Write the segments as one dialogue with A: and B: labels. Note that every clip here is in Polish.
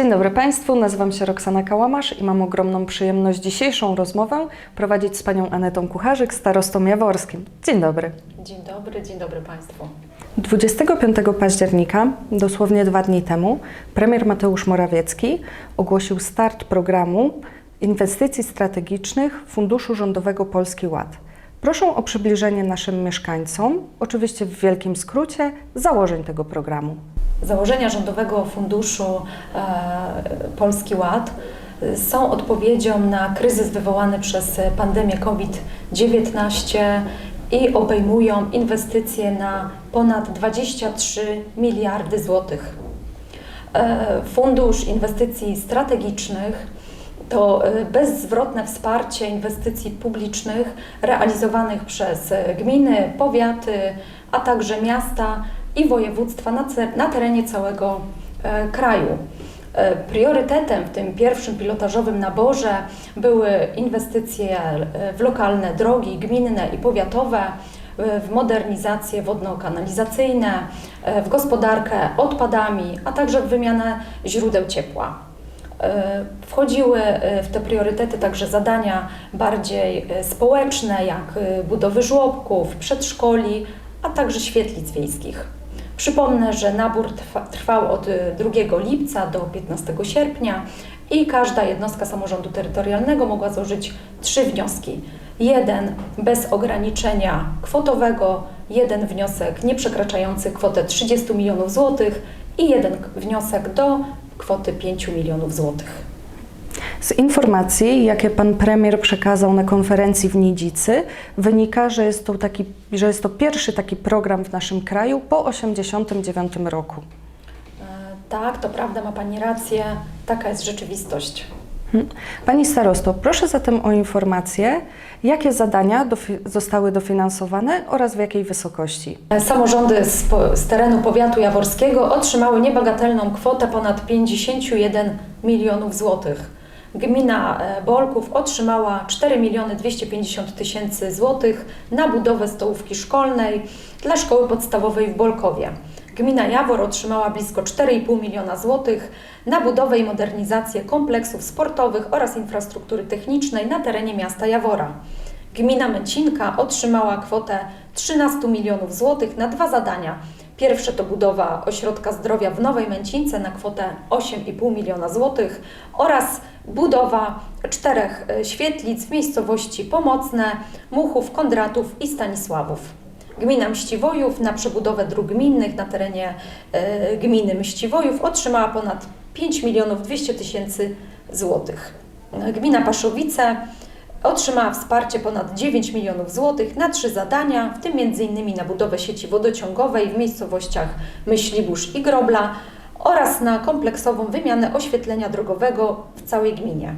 A: Dzień dobry Państwu, nazywam się Roxana Kałamasz i mam ogromną przyjemność dzisiejszą rozmowę prowadzić z Panią Anetą Kucharzyk, starostą jaworskim. Dzień dobry.
B: Dzień dobry, dzień dobry Państwu.
A: 25 października, dosłownie dwa dni temu, premier Mateusz Morawiecki ogłosił start programu inwestycji strategicznych Funduszu Rządowego Polski Ład. Proszę o przybliżenie naszym mieszkańcom, oczywiście w wielkim skrócie, założeń tego programu.
B: Założenia Rządowego Funduszu e, Polski Ład są odpowiedzią na kryzys wywołany przez pandemię COVID-19 i obejmują inwestycje na ponad 23 miliardy złotych. E, Fundusz Inwestycji Strategicznych to e, bezzwrotne wsparcie inwestycji publicznych realizowanych przez gminy, powiaty, a także miasta i województwa na, terenie całego e, kraju. E, Priorytetem w tym pierwszym pilotażowym naborze były inwestycje e, w lokalne drogi gminne i powiatowe, w modernizacje wodno-kanalizacyjne, w gospodarkę odpadami, a także w wymianę źródeł ciepła. Wchodziły w te priorytety także zadania bardziej społeczne, jak budowy żłobków, przedszkoli, a także świetlic wiejskich. Przypomnę, że nabór trwa, trwał od e, 2 lipca do 15 sierpnia i każda jednostka samorządu terytorialnego mogła złożyć trzy wnioski. Jeden bez ograniczenia kwotowego, jeden wniosek nie przekraczający kwotę 30 milionów złotych i jeden wniosek do kwoty 5 milionów złotych.
A: Z informacji, jakie pan premier przekazał na konferencji w Nidzicy, wynika, że jest to, taki, że jest to pierwszy taki program w naszym kraju po 1989 roku.
B: E, Tak, to prawda, ma Pani rację, taka jest rzeczywistość.
A: Hmm. Pani starosto, proszę zatem o informację, jakie zadania dofi- zostały dofinansowane oraz w jakiej wysokości.
B: E, Samorządy z, z terenu powiatu jaworskiego otrzymały niebagatelną kwotę ponad 51 milionów złotych. Gmina e, Bolków otrzymała 4 miliony 250 tysięcy złotych na budowę stołówki szkolnej dla szkoły podstawowej w Bolkowie. Gmina Jawor otrzymała blisko 4,5 miliona złotych na budowę i modernizację kompleksów sportowych oraz infrastruktury technicznej na terenie miasta Jawora. Gmina Męcinka otrzymała kwotę 13 milionów złotych na dwa zadania. Pierwsze to budowa ośrodka zdrowia w Nowej Męcince na kwotę 8,5 miliona złotych oraz budowa czterech e, świetlic w miejscowości Pomocne, Muchów, Kondratów i Stanisławów. Gmina Mściwojów na przebudowę dróg gminnych na terenie e, gminy Mściwojów otrzymała ponad 5 milionów 200 tysięcy złotych. Gmina Paszowice otrzymała wsparcie ponad 9 milionów złotych na trzy zadania, w tym m.in. na budowę sieci wodociągowej w miejscowościach Myślibórz i Grobla oraz na kompleksową wymianę oświetlenia drogowego w całej gminie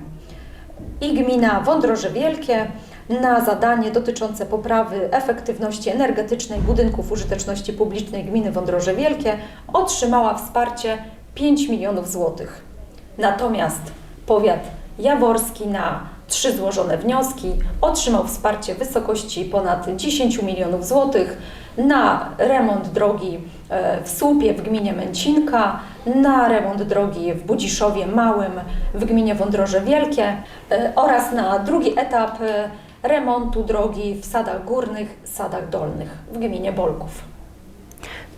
B: i gmina Wądroże Wielkie na zadanie dotyczące poprawy efektywności energetycznej budynków użyteczności publicznej gminy Wądroże Wielkie otrzymała wsparcie 5 milionów złotych. Natomiast powiat jaworski na trzy złożone wnioski otrzymał wsparcie w wysokości ponad 10 milionów złotych na remont drogi e, w Słupie w gminie Męcinka, na remont drogi w Budziszowie Małym w gminie Wądroże Wielkie e, oraz na drugi etap e, remontu drogi w Sadach Górnych, Sadach Dolnych w gminie Bolków.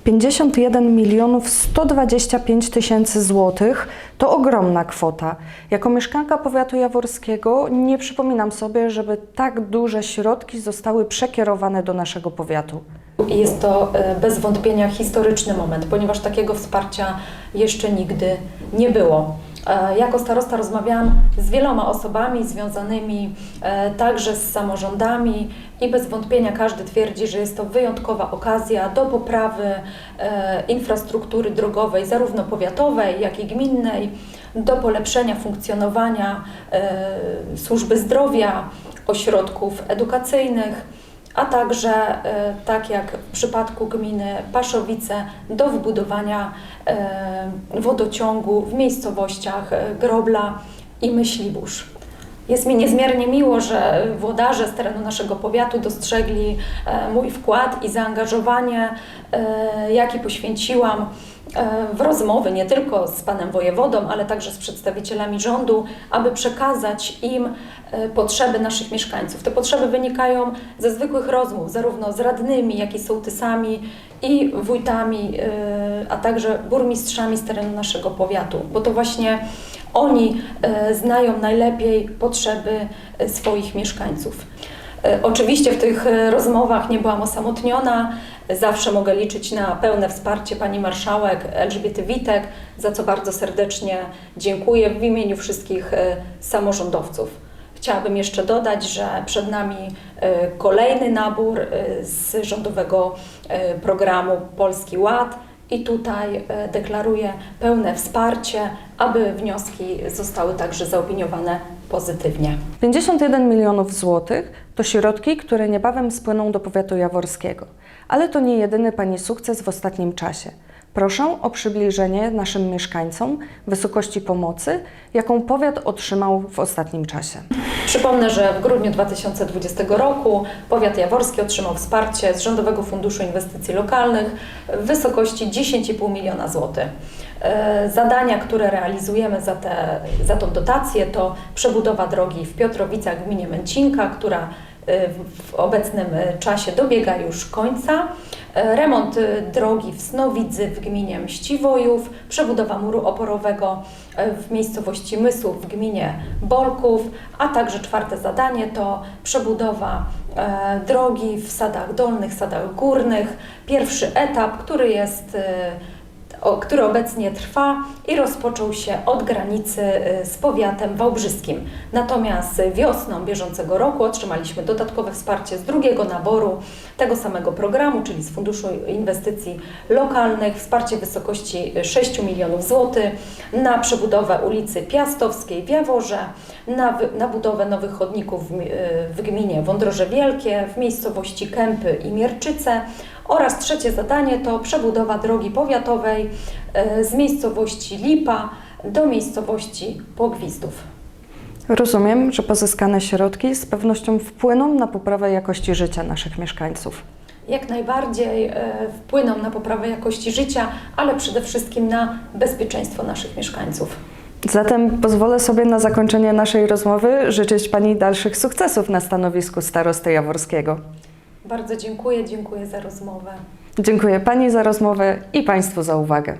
A: 51 milionów 125 tysięcy złotych to ogromna kwota. Jako mieszkanka powiatu jaworskiego nie przypominam sobie, żeby tak duże środki zostały przekierowane do naszego powiatu.
B: Jest to e, bez wątpienia historyczny moment, ponieważ takiego wsparcia jeszcze nigdy nie było. E, Jako starosta rozmawiałam z wieloma osobami związanymi e, także z samorządami i bez wątpienia każdy twierdzi, że jest to wyjątkowa okazja do poprawy e, infrastruktury drogowej, zarówno powiatowej, jak i gminnej, do polepszenia funkcjonowania służby zdrowia, ośrodków edukacyjnych a także, e, tak jak w przypadku gminy Paszowice, do wbudowania e, wodociągu w miejscowościach e, Grobla i Myślibórz. Jest mi niezmiernie miło, że włodarze z terenu naszego powiatu dostrzegli e, mój wkład i zaangażowanie, e, jaki poświęciłam e, w rozmowy nie tylko z panem wojewodą, ale także z przedstawicielami rządu, aby przekazać im potrzeby naszych mieszkańców. Te potrzeby wynikają ze zwykłych rozmów, zarówno z radnymi, jak i sołtysami i wójtami, a także burmistrzami z terenu naszego powiatu, bo to właśnie oni e, znają najlepiej potrzeby e, swoich mieszkańców. E, Oczywiście w tych rozmowach nie byłam osamotniona. Zawsze mogę liczyć na pełne wsparcie pani marszałek Elżbiety Witek, za co bardzo serdecznie dziękuję w imieniu wszystkich samorządowców. Chciałabym jeszcze dodać, że przed nami kolejny nabór z rządowego programu Polski Ład i tutaj e, deklaruję pełne wsparcie, aby wnioski zostały także zaopiniowane pozytywnie.
A: 51 milionów złotych to środki, które niebawem spłyną do powiatu jaworskiego. Ale to nie jedyny Pani sukces w ostatnim czasie. Proszę o przybliżenie naszym mieszkańcom wysokości pomocy, jaką powiat otrzymał w ostatnim czasie.
B: Przypomnę, że w grudniu 2020 roku powiat jaworski otrzymał wsparcie z Rządowego Funduszu Inwestycji Lokalnych w wysokości 10,5 miliona złotych. E, Zadania, które realizujemy za, te, za tą dotację to przebudowa drogi w Piotrowicach w gminie Męcinka, która w- w obecnym e, czasie dobiega już końca. E, Remont e, drogi w Snowidzy w gminie Mściwojów, przebudowa muru oporowego e, w miejscowości Mysłów w gminie Bolków, a także czwarte zadanie to przebudowa e, drogi w Sadach Dolnych, Sadach Górnych. Pierwszy etap, który jest który obecnie trwa i rozpoczął się od granicy y, z powiatem wałbrzyskim. Natomiast wiosną bieżącego roku otrzymaliśmy dodatkowe wsparcie z drugiego naboru tego samego programu, czyli z Funduszu Inwestycji Lokalnych, wsparcie w wysokości 6 milionów złotych na przebudowę ulicy Piastowskiej w Jaworze, na, na budowę nowych chodników w, y, w gminie Wądroże Wielkie, w miejscowości Kępy i Mierczyce, oraz trzecie zadanie to przebudowa drogi powiatowej e, z miejscowości Lipa do miejscowości Pogwizdów.
A: Rozumiem, że pozyskane środki z pewnością wpłyną na poprawę jakości życia naszych mieszkańców.
B: Jak najbardziej e, wpłyną na poprawę jakości życia, ale przede wszystkim na bezpieczeństwo naszych mieszkańców.
A: Zatem pozwolę sobie na zakończenie naszej rozmowy życzyć Pani dalszych sukcesów na stanowisku starosty jaworskiego.
B: Bardzo dziękuję, dziękuję za rozmowę.
A: Dziękuję Pani za rozmowę i Państwu za uwagę.